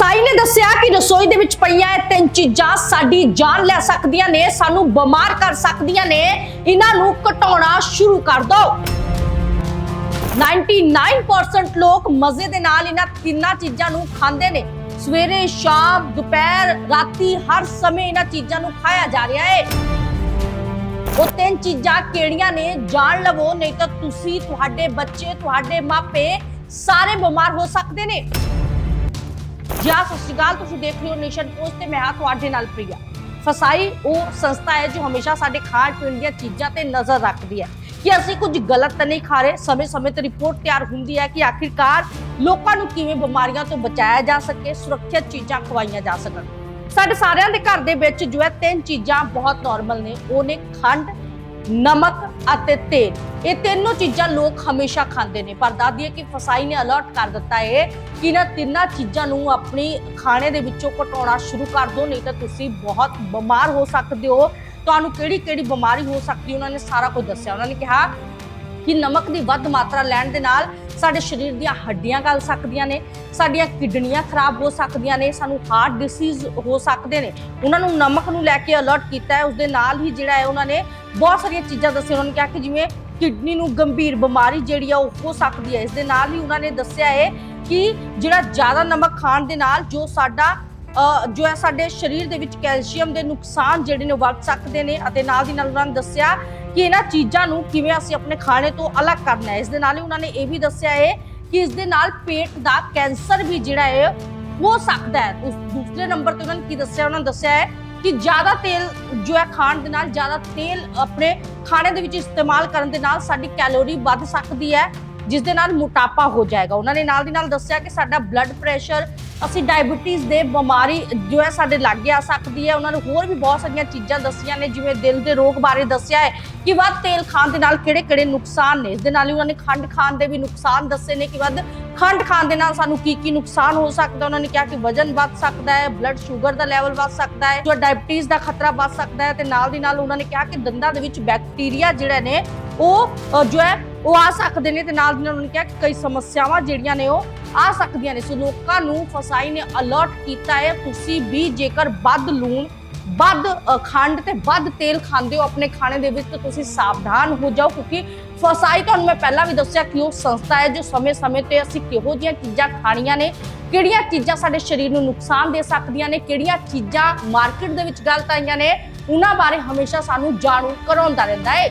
ਫਸਾਈ ਨੇ ਦੱਸਿਆ ਕਿ ਰਸੋਈ ਦੇ ਵਿੱਚ ਪਈਆਂ ਇਹ ਤਿੰਨ ਚੀਜ਼ਾਂ ਸਾਡੀ ਜਾਨ ਲੈ ਸਕਦੀਆਂ ਨੇ, ਸਾਨੂੰ ਬਿਮਾਰ ਕਰ ਸਕਦੀਆਂ ਨੇ। ਇਹਨਾਂ ਨੂੰ ਘਟਾਉਣਾ ਸ਼ੁਰੂ ਕਰ ਦਿਓ 99% ਲੋਕ ਮਜ਼ੇ ਦੇ ਨਾਲ ਇਹਨਾਂ ਤਿੰਨਾਂ ਚੀਜ਼ਾਂ ਨੂੰ ਖਾਂਦੇ ਨੇ। ਸਵੇਰੇ, ਸ਼ਾਮ, ਦੁਪਹਿਰ, ਰਾਤੀ ਹਰ ਸਮੇਂ ਇਹਨਾਂ ਚੀਜ਼ਾਂ ਨੂੰ ਖਾਇਆ ਜਾ ਰਿਹਾ ਹੈ ਉਹ ਤਿੰਨ ਚੀਜ਼ਾਂ ਕਿਹੜੀਆਂ ਨੇ ਜਾਣ ਲਵੋ, ਨਹੀਂ ਤਾਂ ਤੁਸੀਂ, ਤੁਹਾਡੇ ਬੱਚੇ, ਤੁਹਾਡੇ ਮਾਪੇ ਸਾਰੇ ਬਿਮਾਰ ਹੋ ਸਕਦੇ ਨੇ। ਜੀ ਸਤਿ ਸ਼੍ਰੀ ਅਕਾਲ, ਤੁਸੀਂ ਦੇਖ ਰਹੇ ਹੋ ਨੇਸ਼ਨ ਪੋਸਟ ਤੇ ਮੈਂ ਹਾਂ ਤੁਹਾਡੇ ਨਾਲ ਪ੍ਰਿਆ। ਫਸਾਈ ਉਹ ਸੰਸਥਾ ਹੈ ਜੋ ਹਮੇਸ਼ਾ ਸਾਡੇ ਖਾਣ ਪੀਣ ਦੀਆਂ ਚੀਜ਼ਾਂ ਤੇ ਨਜ਼ਰ ਰੱਖਦੀ ਹੈ। ਕਿ ਅਸੀਂ ਕੁਝ ਗਲਤ ਤਾਂ ਨਹੀਂ ਖਾ ਰਹੇ, ਸਮੇਂ-ਸਮੇਂ ਤੇ ਰਿਪੋਰਟ ਤਿਆਰ ਹੁੰਦੀ ਹੈ ਕਿ ਆਖਿਰਕਾਰ ਲੋਕਾਂ ਨੂੰ ਕਿਵੇਂ ਬਿਮਾਰੀਆਂ ਤੋਂ ਬਚਾਇਆ ਜਾ ਸਕੇ, ਸੁਰੱਖਿਅਤ ਚੀਜ਼ਾਂ ਖਵਾਈਆਂ ਜਾ ਸਕਣ। ਸਾਡੇ ਸਾਰਿਆਂ ਦੇ ਘਰ ਦੇ ਵਿੱਚ ਜੋ ਹੈ ਤਿੰਨ ਚੀਜ਼ਾਂ ਬਹੁਤ ਨਾਰਮਲ ਨੇ। ਉਹ ਨੇ ਖੰਡ ਨਮਕ ਅਤੇ ਤੇਲ। ਇਹ ਤਿੰਨੋਂ ਚੀਜ਼ਾਂ ਲੋਕ ਹਮੇਸ਼ਾ ਖਾਂਦੇ ਨੇ। ਪਰ ਦਾਦੀ ਕਿ ਫਸਾਈ ਨੇ ਅਲਰਟ ਕਰ ਦਿੱਤਾ ਹੈ ਕਿ ਇਹਨਾਂ ਤਿੰਨਾਂ ਚੀਜ਼ਾਂ ਨੂੰ ਆਪਣੀ ਖਾਣੇ ਦੇ ਵਿੱਚੋਂ ਘਟਾਉਣਾ ਸ਼ੁਰੂ ਕਰ ਦਿਓ, ਨਹੀਂ ਤਾਂ ਤੁਸੀਂ ਬਹੁਤ ਬਿਮਾਰ ਹੋ ਸਕਦੇ ਹੋ। ਤੁਹਾਨੂੰ ਕਿਹੜੀ ਕਿਹੜੀ ਬਿਮਾਰੀ ਹੋ ਸਕਦੀ ਉਹਨਾਂ ਨੇ ਸਾਰਾ ਕੁਝ ਦੱਸਿਆ। ਉਹਨਾਂ ਨੇ ਕਿਹਾ ਕਿ ਨਮਕ ਦੀ ਵੱਧ ਮਾਤਰਾ ਲੈਣ ਦੇ ਨਾਲ ਸਾਡੇ ਸਰੀਰ ਦੀਆਂ ਹੱਡੀਆਂ ਗਲ ਸਕਦੀਆਂ ਨੇ, ਸਾਡੀਆਂ ਕਿਡਨੀਆਂ ਖਰਾਬ ਹੋ ਸਕਦੀਆਂ ਨੇ, ਸਾਨੂੰ ਹਾਰਟ ਡਿਸੀਜ਼ ਹੋ ਸਕਦੇ ਨੇ। ਉਹਨਾਂ ਨੂੰ ਨਮਕ ਨੂੰ ਲੈ ਕੇ ਅਲਰਟ ਕੀਤਾ ਹੈ ਉਸ ਦੇ ਨਾਲ ਹੀ ਜਿਹੜਾ ਹੈ ਉਹਨਾਂ ਨੇ ਬਹੁਤ ਸਾਰੀਆਂ ਚੀਜ਼ਾਂ ਦੱਸੀਆਂ। ਉਹਨਾਂ ਨੇ ਕਿਹਾ ਕਿ ਜਿਵੇਂ ਕਿਡਨੀ ਨੂੰ ਗੰਭੀਰ ਬਿਮਾਰੀ ਜਿਹੜੀ ਆ ਉਹ ਹੋ ਸਕਦੀ ਹੈ। ਇਸ ਦੇ ਨਾਲ ਹੀ ਉਹਨਾਂ ਨੇ ਦੱਸਿਆ ਹੈ ਕਿ ਜਿਹੜਾ ਜ਼ਿਆਦਾ ਨਮਕ ਖਾਣ ਦੇ ਨਾਲ ਜੋ ਸਾਡਾ ਜੋ ਹੈ ਸਾਡੇ ਸਰੀਰ ਦੇ ਵਿੱਚ ਕੈਲਸ਼ੀਅਮ ਦੇ ਨੁਕਸਾਨ ਜਿਹੜੇ ਨੇ ਵੱਧ ਸਕਦੇ ਨੇ ਅਤੇ ਨਾਲ ਦੀ ਨਾਲ ਉਹਨਾਂ ਨੇ ਦੱਸਿਆ ਕਿ ਇਹਨਾਂ ਚੀਜ਼ਾਂ ਨੂੰ ਕਿਵੇਂ ਅਸੀਂ ਆਪਣੇ ਖਾਣੇ ਤੋਂ ਅਲੱਗ ਕਰਨਾ ਹੈ। ਇਸ ਦੇ ਨਾਲ ਹੀ ਉਹਨਾਂ ਨੇ ਇਹ ਵੀ ਦੱਸਿਆ ਹੈ ਕਿ ਇਸ ਦੇ ਨਾਲ ਪੇਟ ਦਾ ਕੈਂਸਰ ਵੀ ਜਿਹੜਾ ਹੈ, ਹੋ ਸਕਦਾ ਹੈ। ਉਸ ਦੂਸਰੇ ਨੰਬਰ ਤੇ ਉਹਨਾਂ ਨੇ ਕੀ ਦੱਸਿਆ? ਉਹਨਾਂ ਨੇ ਦੱਸਿਆ ਹੈ ਕਿ ਜ਼ਿਆਦਾ ਤੇਲ ਜੋ ਹੈ ਖਾਣ ਦੇ ਨਾਲ ਜ਼ਿਆਦਾ ਤੇਲ ਆਪਣੇ ਖਾਣੇ ਦੇ ਵਿੱਚ ਇਸਤੇਮਾਲ ਕਰਨ ਦੇ ਨਾਲ ਸਾਡੀ ਕੈਲੋਰੀ ਵੱਧ ਸਕਦੀ ਹੈ। ਜਿਸ ਦੇ ਨਾਲ ਮੋਟਾਪਾ ਹੋ ਜਾਏਗਾ। ਉਹਨਾਂ ਨੇ ਨਾਲ ਦੀ ਨਾਲ ਦੱਸਿਆ ਕਿ ਸਾਡਾ ਬਲੱਡ ਪ੍ਰੈਸ਼ਰ ਅਸੀਂ ਡਾਇਬੀਟੀਜ਼ ਦੇ ਬਿਮਾਰੀ ਜੋ ਹੈ ਸਾਡੇ ਲਾਗੇ ਆ ਸਕਦੀ ਹੈ। ਉਹਨਾਂ ਨੂੰ ਹੋਰ ਵੀ ਬਹੁਤ ਸਾਰੀਆਂ ਚੀਜ਼ਾਂ ਦੱਸੀਆਂ ਨੇ, ਜਿਵੇਂ ਦਿਲ ਦੇ ਰੋਗ ਬਾਰੇ ਦੱਸਿਆ ਹੈ ਕਿ ਵੱਧ ਤੇਲ ਖਾਣ ਦੇ ਨਾਲ ਕਿਹੜੇ-ਕਿਹੜੇ ਨੁਕਸਾਨ ਨੇ। ਇਸ ਦੇ ਨਾਲ ਹੀ ਉਹਨਾਂ ਨੇ ਖੰਡ ਖਾਣ ਦੇ ਵੀ ਨੁਕਸਾਨ ਦੱਸੇ ਨੇ ਕਿ ਵੱਧ ਖੰਡ ਖਾਣ ਦੇ ਨਾਲ ਸਾਨੂੰ ਕੀ ਕੀ ਨੁਕਸਾਨ ਹੋ ਸਕਦਾ। ਉਹਨਾਂ ਨੇ ਕਿਹਾ ਕਿ ਵਜ਼ਨ ਵੱਧ ਸਕਦਾ ਹੈ ਬਲੱਡ ਸ਼ੂਗਰ ਦਾ ਲੈਵਲ ਵੱਧ ਸਕਦਾ ਹੈ, ਜੋ ਡਾਇਬੀਟੀਜ਼ ਦਾ ਖਤਰਾ ਵੱਧ ਸਕਦਾ ਹੈ ਤੇ ਨਾਲ ਦੀ ਨਾਲ ਉਹਨਾਂ ਨੇ ਕਿਹਾ ਕਿ ਦੰਦਾਂ ਦੇ ਵਿੱਚ ਬੈਕਟੀਰੀਆ ਜਿਹੜਾ ਨੇ, ਉਹ ਜੋ ਹੈ ਉਹ ਆ ਸਕਦੇ ਨੇ ਤੇ ਨਾਲ ਦੀ ਨਾਲ ਉਹਨਾਂ ਨੇ ਕਿਹਾ ਕਿ ਕਈ ਸਮੱਸਿਆਵਾਂ ਜਿਹੜੀਆਂ ਨੇ ਉਹ ਆ ਸਕਦੀਆਂ ਨੇ। ਸੋ ਲੋਕਾਂ ਨੂੰ ਫਸਾਈ ਨੇ ਅਲਰਟ ਕੀਤਾ ਹੈ, ਤੁਸੀਂ ਵੀ ਜੇਕਰ ਵੱਧ ਲੂਣ, ਵੱਧ ਖੰਡ ਤੇ ਵੱਧ ਤੇਲ ਖਾਂਦੇ ਹੋ ਆਪਣੇ ਖਾਣੇ ਦੇ ਵਿੱਚ, ਤਾਂ ਤੁਸੀਂ ਸਾਵਧਾਨ ਹੋ ਜਾਓ ਕਿਉਂਕਿ ਫਸਾਈ ਤੁਹਾਨੂੰ ਮੈਂ ਪਹਿਲਾਂ ਵੀ ਦੱਸਿਆ ਕਿ ਉਹ ਸੰਸਥਾ ਹੈ ਜੋ ਸਮੇਂ-ਸਮੇਂ ਤੇ ਅਸੀਂ ਕਿਹੋ ਜਿਹੀਆਂ ਚੀਜ਼ਾਂ ਖਾਣੀਆਂ ਨੇ, ਕਿਹੜੀਆਂ ਚੀਜ਼ਾਂ ਸਾਡੇ ਸਰੀਰ ਨੂੰ ਨੁਕਸਾਨ ਦੇ ਸਕਦੀਆਂ ਨੇ, ਕਿਹੜੀਆਂ ਚੀਜ਼ਾਂ ਮਾਰਕੀਟ ਦੇ ਵਿੱਚ ਗਲਤ ਆਈਆਂ ਨੇ, ਉਹਨਾਂ ਬਾਰੇ ਹਮੇਸ਼ਾ ਸਾਨੂੰ ਜਾਣੂ ਕਰਾਉਂਦਾ ਰਹਿੰਦਾ ਹੈ।